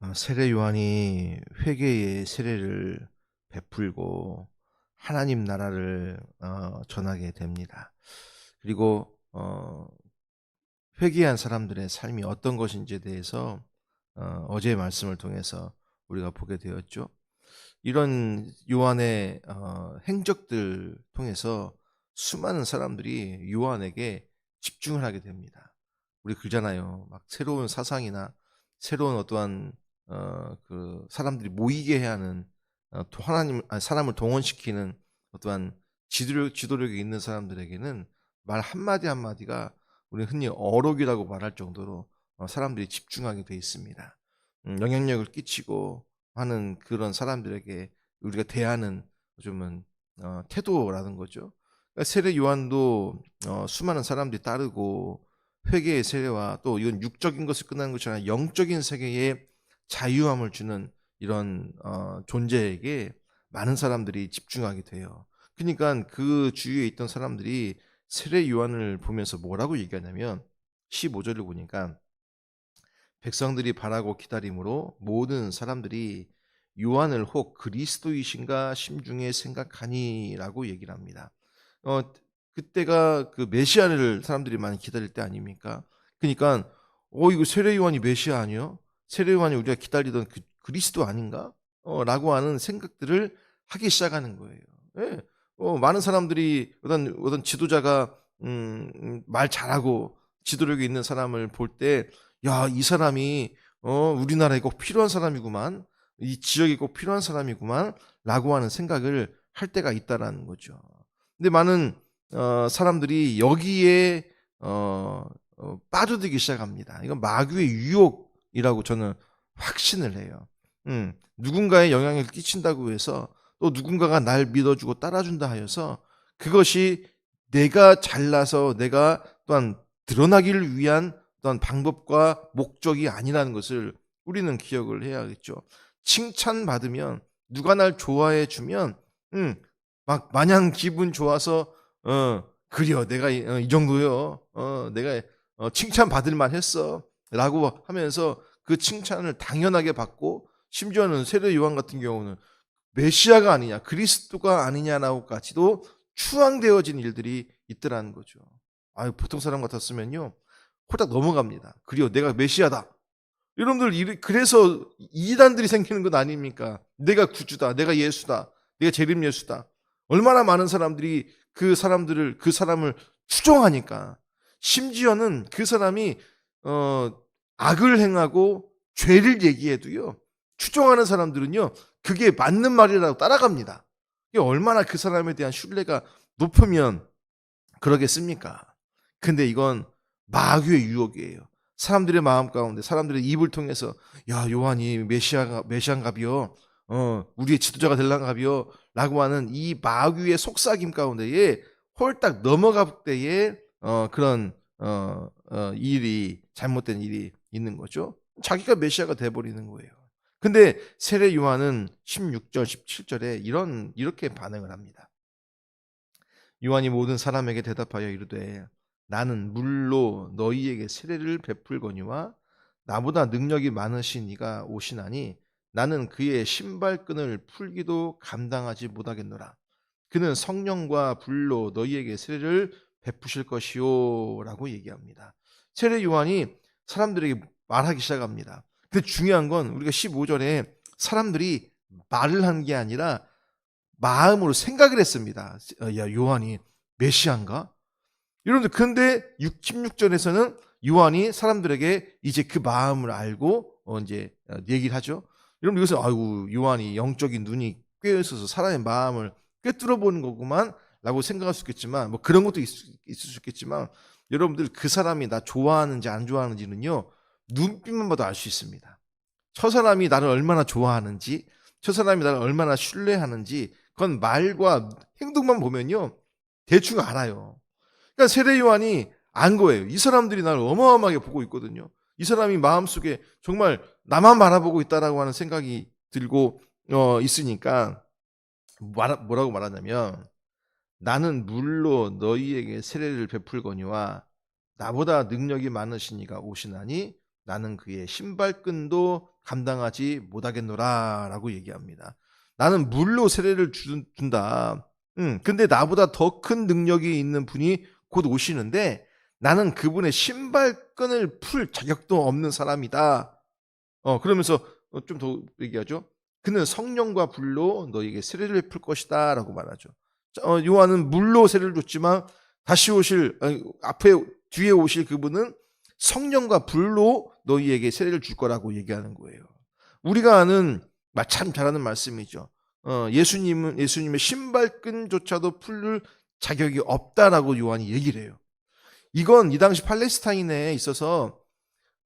어, 세례 요한이 회개의 세례를 베풀고 하나님 나라를 어, 전하게 됩니다. 그리고 어, 회개한 사람들의 삶이 어떤 것인지에 대해서 어, 어제의 말씀을 통해서 우리가 보게 되었죠. 이런 요한의 어, 행적들 통해서 수많은 사람들이 요한에게 집중을 하게 됩니다. 우리 그잖아요. 막 새로운 사상이나 새로운 어떠한 어, 그 사람들이 모이게 해야 하는 어, 또 하나님 아니, 사람을 동원시키는 어떠한 지도력 지도력이 있는 사람들에게는 말 한마디 한마디가 우리 흔히 어록이라고 말할 정도로 어, 사람들이 집중하게 돼 있습니다. 음, 영향력을 끼치고 하는 그런 사람들에게 우리가 대하는 좀은 어, 태도라는 거죠. 그러니까 세례 요한도 어, 수많은 사람들이 따르고 회개의 세례와 또 이건 육적인 것을 끝나는 것이 아니라 영적인 세계에 자유함을 주는 이런 어, 존재에게 많은 사람들이 집중하게 돼요. 그러니까 그 주위에 있던 사람들이 세례 요한을 보면서 뭐라고 얘기하냐면 15절을 보니까 백성들이 바라고 기다림으로 모든 사람들이 요한을 혹 그리스도이신가 심중에 생각하니라고 얘기를 합니다. 어 그때가 그 메시아를 사람들이 많이 기다릴 때 아닙니까? 그러니까 어 이거 세례 요한이 메시아 아니요? 세례 요한이 우리가 기다리던 그 그리스도 아닌가? 어, 라고 하는 생각들을 하기 시작하는 거예요. 예. 어, 많은 사람들이 어떤 어떤 지도자가 음, 음, 말 잘하고 지도력이 있는 사람을 볼 때, 야, 이 사람이 어, 우리나라에 꼭 필요한 사람이구만, 이 지역에 꼭 필요한 사람이구만, 라고 하는 생각을 할 때가 있다라는 거죠. 근데 많은 어, 사람들이 여기에 어, 어, 빠져들기 시작합니다. 이건 마귀의 유혹 이라고 저는 확신을 해요. 음, 누군가의 영향을 끼친다고 해서 또 누군가가 날 믿어주고 따라준다 하여서 그것이 내가 잘나서 내가 또한 드러나기를 위한 또한 방법과 목적이 아니라는 것을 우리는 기억을 해야겠죠. 칭찬받으면 누가 날 좋아해 주면 음, 막 마냥 기분 좋아서 어 그려 내가 이, 어, 이 정도요. 어 내가 어, 칭찬 받을 만 했어 라고 하면서 그 칭찬을 당연하게 받고 심지어는 세례 요한 같은 경우는 메시아가 아니냐 그리스도가 아니냐라고까지도 추앙되어진 일들이 있더라는 거죠. 아유 보통 사람 같았으면요 호딱 넘어갑니다. 그리고 내가 메시아다. 여러분들 그래서 이단들이 생기는 것 아닙니까? 내가 구주다, 내가 예수다, 내가 재림 예수다. 얼마나 많은 사람들이 그 사람들을 그 사람을 추종하니까 심지어는 그 사람이 어 악을 행하고 죄를 얘기해도요 추종하는 사람들은요 그게 맞는 말이라고 따라갑니다. 이게 얼마나 그 사람에 대한 신뢰가 높으면 그러겠습니까? 근데 이건 마귀의 유혹이에요. 사람들의 마음 가운데 사람들의 입을 통해서 야 요한이 메시아가 메시안갑이요. 어 우리의 지도자가 될랑갑이요. 라고 하는 이 마귀의 속삭임 가운데에 홀딱 넘어갈 때에 어 그런 어, 어 일이 잘못된 일이 있는 거죠. 자기가 메시아가 돼 버리는 거예요. 근데 세례 요한은 16절 17절에 이런 이렇게 반응을 합니다. 요한이 모든 사람에게 대답하여 이르되 나는 물로 너희에게 세례를 베풀거니와 나보다 능력이 많으신 이가 오시나니 나는 그의 신발끈을 풀기도 감당하지 못하겠노라. 그는 성령과 불로 너희에게 세례를 베푸실 것이요라고 얘기합니다. 세례 요한이 사람들에게 말하기 시작합니다. 근데 중요한 건 우리가 15절에 사람들이 말을 한 게 아니라 마음으로 생각을 했습니다. 어, 야, 요한이 메시아인가? 여러분들, 근데 16절에서는 요한이 사람들에게 이제 그 마음을 알고 어, 이제 어, 얘기를 하죠. 여러분 이것은 아이고 요한이 영적인 눈이 꿰어 있어서 사람의 마음을 꿰뚫어 보는 거구만 라고 생각할 수 있겠지만 뭐 그런 것도 있, 있을 수 있겠지만 여러분들 그 사람이 나 좋아하는지 안 좋아하는지는요 눈빛만 봐도 알 수 있습니다. 저 사람이 나를 얼마나 좋아하는지 저 사람이 나를 얼마나 신뢰하는지 그건 말과 행동만 보면요. 대충 알아요. 그러니까 세례 요한이 안 거예요. 이 사람들이 나를 어마어마하게 보고 있거든요. 이 사람이 마음속에 정말 나만 바라보고 있다라고 하는 생각이 들고 어, 있으니까 뭐라고 말하냐면 나는 물로 너희에게 세례를 베풀거니와 나보다 능력이 많으시니가 오시나니 나는 그의 신발끈도 감당하지 못하겠노라 라고 얘기합니다. 나는 물로 세례를 주- 준다. 음, 근데 나보다 더 큰 능력이 있는 분이 곧 오시는데 나는 그분의 신발끈을 풀 자격도 없는 사람이다. 어, 그러면서 좀 더 얘기하죠. 그는 성령과 불로 너에게 세례를 풀 것이다 라고 말하죠. 자, 어, 요한은 물로 세례를 줬지만 다시 오실 아니, 앞에 뒤에 오실 그분은 성령과 불로 너희에게 세례를 줄 거라고 얘기하는 거예요. 우리가 아는 마- 참 잘하는 말씀이죠. 어, 예수님은 예수님의 신발끈조차도 풀을 자격이 없다라고 요한이 얘기를 해요. 이건 이 당시 팔레스타인에 있어서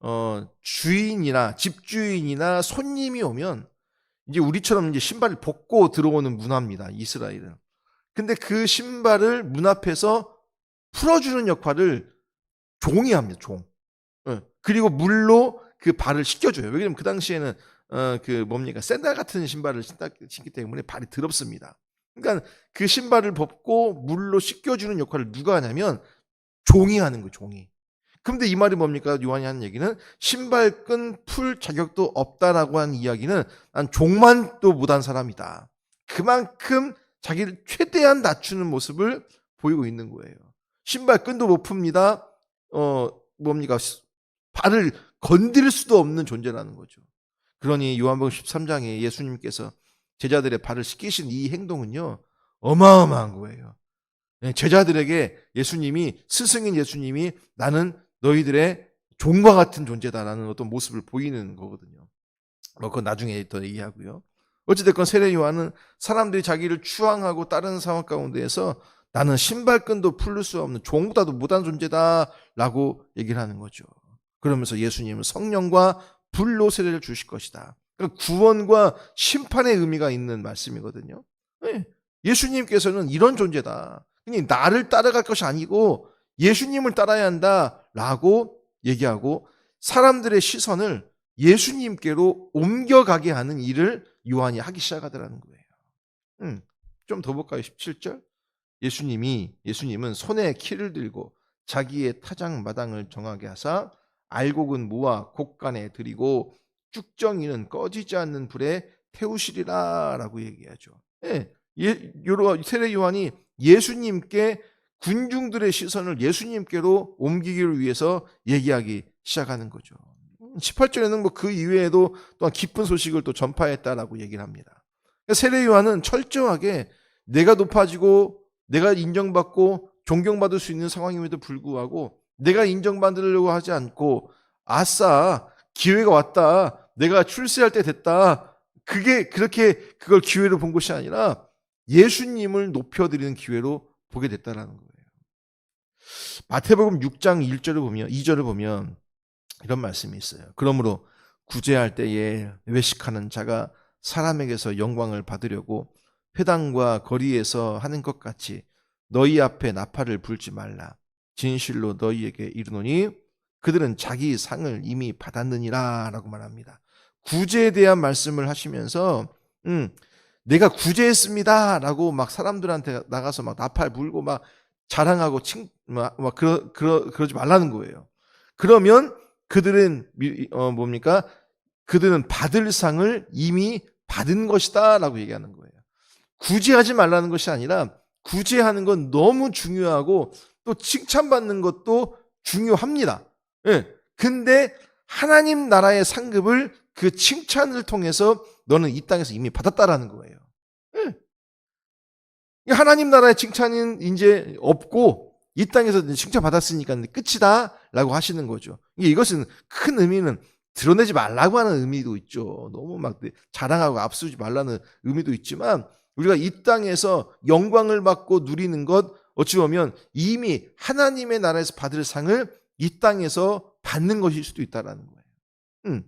어, 주인이나 집주인이나 손님이 오면 이제 우리처럼 이제 신발을 벗고 들어오는 문화입니다. 이스라엘은. 근데 그 신발을 문 앞에서 풀어주는 역할을 종이 합니다. 종. 예. 그리고 물로 그 발을 씻겨줘요. 왜냐면 그 당시에는 어, 그 뭡니까 샌들 같은 신발을 신기 때문에 발이 더럽습니다. 그러니까 그 신발을 벗고 물로 씻겨주는 역할을 누가 하냐면 종이 하는 거예요. 종이. 그런데 이 말이 뭡니까? 요한이 하는 얘기는 신발끈 풀 자격도 없다라고 하는 이야기는 난 종만도 못한 사람이다. 그만큼 자기를 최대한 낮추는 모습을 보이고 있는 거예요. 신발끈도 못 풉니다. 어 뭡니까? 발을 건드릴 수도 없는 존재라는 거죠. 그러니 요한복음 13장에 예수님께서 제자들의 발을 씻기신 이 행동은요. 어마어마한 거예요. 예, 제자들에게 예수님이 스승인 예수님이 나는 너희들의 종과 같은 존재다라는 어떤 모습을 보이는 거거든요. 뭐 그건 나중에 더 얘기하고요. 어찌됐건 세례 요한은 사람들이 자기를 추앙하고 따르는 상황 가운데에서 나는 신발끈도 풀릴 수 없는 종보다도 못한 존재다라고 얘기를 하는 거죠. 그러면서 예수님은 성령과 불로 세례를 주실 것이다. 그러니까 구원과 심판의 의미가 있는 말씀이거든요. 네. 예수님께서는 이런 존재다. 그냥 나를 따라갈 것이 아니고 예수님을 따라야 한다라고 얘기하고 사람들의 시선을 예수님께로 옮겨가게 하는 일을 요한이 하기 시작하더라는 거예요. 음, 좀 더 볼까요? 17절. 예수님이 예수님은 손에 키를 들고 자기의 타작 마당을 정하게 하사 알곡은 모아 곡간에 들이고 쭉정이는 꺼지지 않는 불에 태우시리라라고 얘기하죠. 예, 예, 요로 세례 요한이 예수님께 군중들의 시선을 예수님께로 옮기기를 위해서 얘기하기 시작하는 거죠. 18절에는 뭐 그 이외에도 또한 기쁜 소식을 또 전파했다라고 얘기를 합니다. 그러니까 세례 요한은 철저하게 내가 높아지고 내가 인정받고 존경받을 수 있는 상황임에도 불구하고 내가 인정받으려고 하지 않고 아싸 기회가 왔다 내가 출세할 때 됐다 그게 그렇게 그걸 기회로 본 것이 아니라 예수님을 높여드리는 기회로 보게 됐다라는 거예요. 마태복음 6장 1절을 보면 2절을 보면 이런 말씀이 있어요. 그러므로 구제할 때에 외식하는 자가 사람에게서 영광을 받으려고 회당과 거리에서 하는 것 같이 너희 앞에 나팔을 불지 말라. 진실로 너희에게 이르노니 그들은 자기 상을 이미 받았느니라 라고 말합니다. 구제에 대한 말씀을 하시면서 음, 내가 구제했습니다 라고 막 사람들한테 나가서 막 나팔 불고 막 자랑하고 칭, 막, 막 그러, 그러, 그러지 말라는 거예요. 그러면 그들은 미- 어 뭡니까? 그들은 받을 상을 이미 받은 것이다라고 얘기하는 거예요. 구제하지 말라는 것이 아니라 구제하는 건 너무 중요하고 또 칭찬받는 것도 중요합니다. 예. 근데 하나님 나라의 상급을 그 칭찬을 통해서 너는 이 땅에서 이미 받았다라는 거예요. 예. 하나님 나라의 칭찬은 이제 없고 이 땅에서 칭찬 받았으니까 끝이다라고 하시는 거죠. 이것은 큰 의미는 드러내지 말라고 하는 의미도 있죠. 너무 막 자랑하고 앞서지 말라는 의미도 있지만 우리가 이 땅에서 영광을 받고 누리는 것 어찌 보면 이미 하나님의 나라에서 받을 상을 이 땅에서 받는 것일 수도 있다라는 거예요. 음.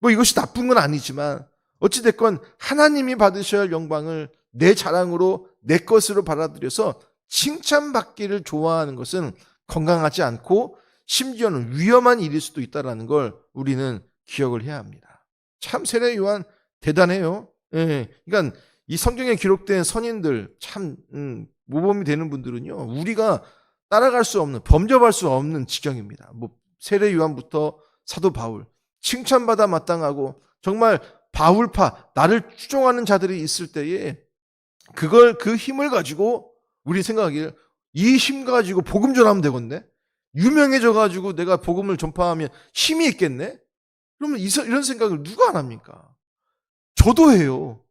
뭐 이것이 나쁜 건 아니지만 어찌 됐건 하나님이 받으셔야 할 영광을 내 자랑으로 내 것으로 받아들여서 칭찬받기를 좋아하는 것은 건강하지 않고 심지어는 위험한 일일 수도 있다라는 걸 우리는 기억을 해야 합니다. 참 세례 요한 대단해요. 예. 그러니까 이 성경에 기록된 선인들 참 음, 모범이 되는 분들은요. 우리가 따라갈 수 없는 범접할 수 없는 지경입니다. 뭐 세례 요한부터 사도 바울 칭찬받아 마땅하고 정말 바울파 나를 추종하는 자들이 있을 때에 그걸 그 힘을 가지고 우리 생각하기를 이 힘 가지고 복음 전하면 되겠네. 유명해져 가지고 내가 복음을 전파하면 힘이 있겠네. 그러면 이- 이런 생각을 누가 안 합니까? 저도 해요.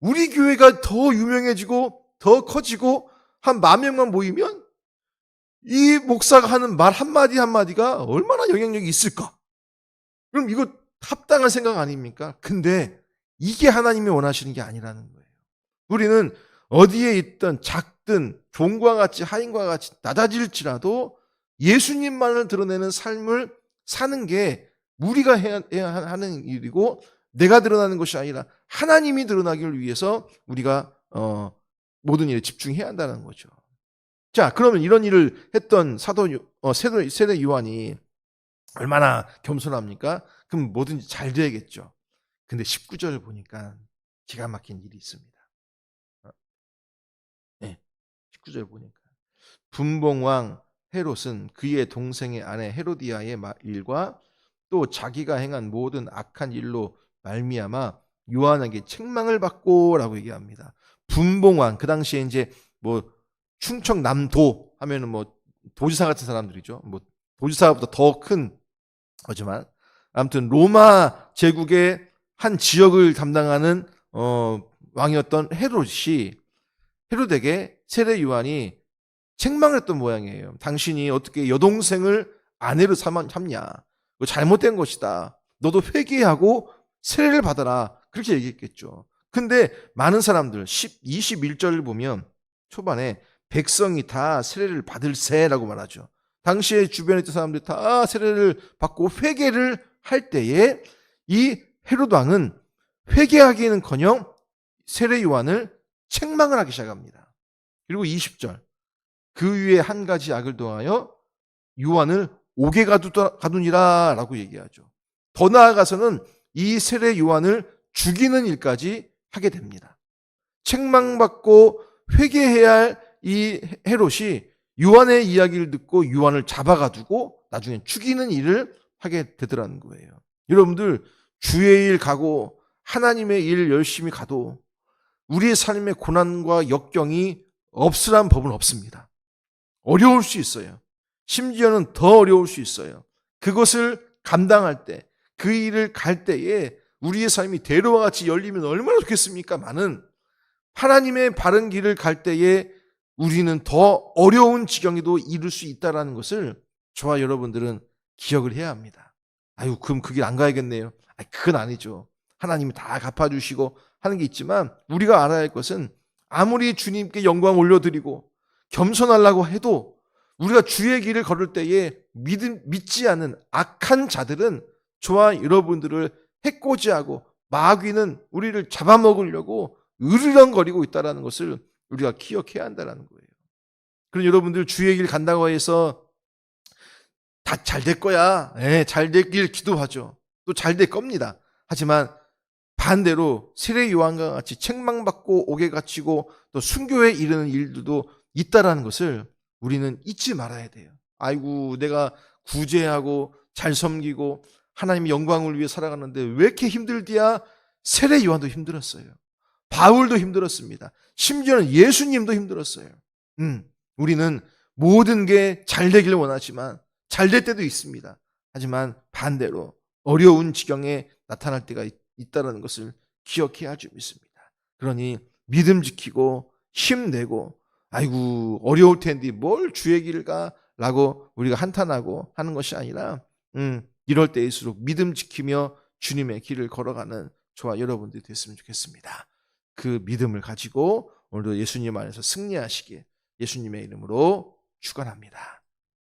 우리 교회가 더 유명해지고 더 커지고 한 만 명만 모이면 이 목사가 하는 말 한마디 한마디가 얼마나 영향력이 있을까? 그럼 이거 합당한 생각 아닙니까? 근데 이게 하나님이 원하시는 게 아니라는 거예요. 우리는 어디에 있든 작든 종과 같이 하인과 같이 낮아질지라도 예수님만을 드러내는 삶을 사는 게 우리가 해야, 하는 일이고 내가 드러나는 것이 아니라 하나님이 드러나기를 위해서 우리가 어, 모든 일에 집중해야 한다는 거죠. 자, 그러면 이런 일을 했던 사도 요- 어, 세대, 세대 요한이 얼마나 겸손합니까? 그럼 뭐든지 잘 돼야겠죠. 근데 19절을 보니까 기가 막힌 일이 있습니다. 어, 네, 19절 보니까 분봉왕 헤롯은 그의 동생의 아내 헤로디아의 마- 일과 또 자기가 행한 모든 악한 일로 말미암아 요한에게 책망을 받고라고 얘기합니다. 분봉왕 그 당시에 이제 뭐 충청남도 하면은 뭐 도지사 같은 사람들이죠. 뭐 도지사보다 더 큰 거지만 아무튼 로마 제국의 한 지역을 담당하는 어, 왕이었던 헤롯이 헤롯에게 세례 요한이 책망을 했던 모양이에요. 당신이 어떻게 여동생을 아내로 삼- 삼냐? 그거 잘못된 것이다. 너도 회개하고 세례를 받아라. 그렇게 얘기했겠죠. 근데 많은 사람들 10, 21절을 보면 초반에 백성이 다 세례를 받을세라고 말하죠. 당시에 주변에 있던 사람들이 다 세례를 받고 회개를 할 때에 이 헤롯 왕은 회개하기는커녕 세례 요한을 책망을 하기 시작합니다. 그리고 20절 그 위에 한 가지 악을 더하여 요한을 옥에 가두더- 가두니라 라고 얘기하죠. 더 나아가서는 이 세례 요한을 죽이는 일까지 하게 됩니다. 책망받고 회개해야 할 이 헤롯이 요한의 이야기를 듣고 요한을 잡아가두고 나중에 죽이는 일을 하게 되더라는 거예요. 여러분들 주의 일 가고 하나님의 일 열심히 가도 우리의 삶의 고난과 역경이 없으란 법은 없습니다. 어려울 수 있어요. 심지어는 더 어려울 수 있어요. 그것을 감당할 때, 그 일을 갈 때에 우리의 삶이 대로와 같이 열리면 얼마나 좋겠습니까? 많은 하나님의 바른 길을 갈 때에 우리는 더 어려운 지경에도 이룰 수 있다라는 것을 저와 여러분들은 기억을 해야 합니다. 아유, 그럼 그길안 가야겠네요. 아, 그건 아니죠. 하나님이 다 갚아주시고 하는 게 있지만 우리가 알아야 할 것은 아무리 주님께 영광 올려드리고 겸손하려고 해도 우리가 주의 길을 걸을 때에 믿, 믿지 않는 악한 자들은 저와 여러분들을 해코지하고 마귀는 우리를 잡아먹으려고 으르렁거리고 있다는 것을 우리가 기억해야 한다는 거예요. 그럼 여러분들 주의 길 간다고 해서 다 잘 될 거야. 예, 잘 되길 기도하죠. 또 잘 될 겁니다. 하지만 반대로 세례 요한과 같이 책망받고 옥에 갇히고 또 순교에 이르는 일들도 있다라는 것을 우리는 잊지 말아야 돼요. 아이고 내가 구제하고 잘 섬기고 하나님의 영광을 위해 살아가는데 왜 이렇게 힘들디야? 세례 요한도 힘들었어요. 바울도 힘들었습니다. 심지어는 예수님도 힘들었어요. 음, 우리는 모든 게 잘 되기를 원하지만 잘 될 때도 있습니다. 하지만 반대로 어려운 지경에 나타날 때가 있, 있다는 것을 기억해야 할 줄 믿습니다. 그러니 믿음 지키고 힘내고 아이고 어려울 텐데 뭘 주의 길을 가라고 우리가 한탄하고 하는 것이 아니라 음, 이럴 때일수록 믿음 지키며 주님의 길을 걸어가는 저와 여러분들이 됐으면 좋겠습니다. 그 믿음을 가지고 오늘도 예수님 안에서 승리하시길 예수님의 이름으로 축원합니다.